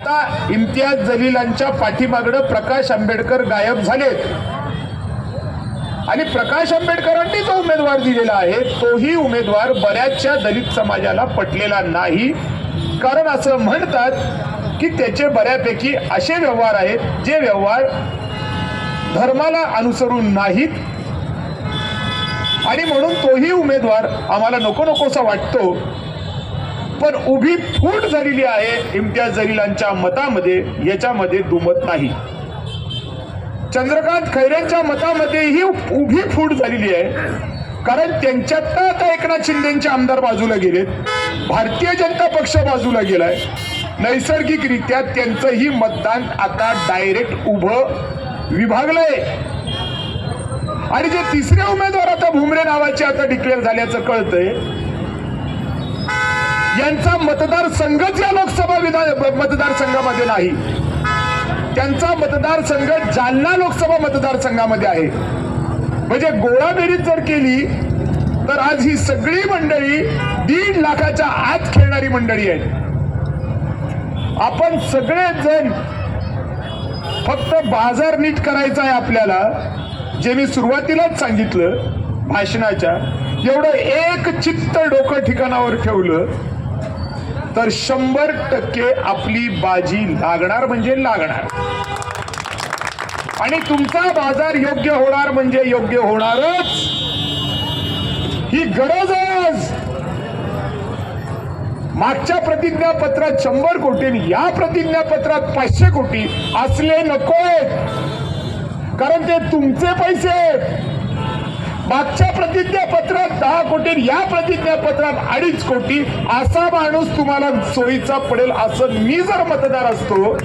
आता इम्तियाज जलीलांच्या पाठीमागडं प्रकाश आंबेडकर गायब झालेत. आणि प्रकाश आंबेडकरांनी जो उमेदवार दिलेला आहे तोही उमेदवार बऱ्याचशा दलित समाजाला पटलेला नाही. कारण असं म्हणतात की त्याचे बऱ्यापैकी असे व्यवहार आहेत जे व्यवहार धर्माला अनुसरून नाहीत. आणि म्हणून तोही उमेदवार आम्हाला नको नकोसा वाटतो. पण उभी फूट झालेली आहे इम्तियाज जलीलांच्या मतामध्ये याच्यामध्ये दुमत नाही. चंद्रकांत खैरेंच्या मतामध्येही उभी फूट झालेली आहे कारण त्यांच्यात तर आता एकनाथ शिंदेचे आमदार बाजूला गेलेत भारतीय जनता पक्ष बाजूला गेलाय. नैसर्गिकरित्या त्यांचंही मतदान आता डायरेक्ट उभं विभागलंय. आणि जे तिसरे उमेदवार आता भुमरे नावाचे आता डिक्लेअर झाल्याचं कळतंय यांचा मतदारसंघच या लोकसभा विधान मतदारसंघामध्ये नाही. त्यांचा मतदारसंघ जालना लोकसभा मतदारसंघामध्ये आहे. म्हणजे गोळाबेरीज जर केली तर आज ही सगळी मंडळी दीड लाखाच्या आत खेळणारी मंडळी आहे आपण सगळेजण फक्त बाजार नीट करायचा आहे आपल्याला जे मी सुरुवातीलाच सांगितलं भाषणाच्या. एवढं एक चित्त डोकं ठिकाणावर ठेवलं तर शंभर टक्के आपली बाजी लागणार म्हणजे लागणार. आणि तुमचा बाजार योग्य होणार म्हणजे योग्य होणारच. ही गरज आहे आज. मागच्या प्रतिज्ञापत्रात शंभर कोटी या प्रतिज्ञापत्रात पाचशे कोटी असले नकोय. कारण ते तुमचे पैसे. आहेत मागच्या प्रतिज्ञापत्रात दहा कोटी या प्रतिज्ञापत्रात अडीच कोटी असा माणूस तुम्हाला सोयीचा पडेल असं मी जर मतदार असतो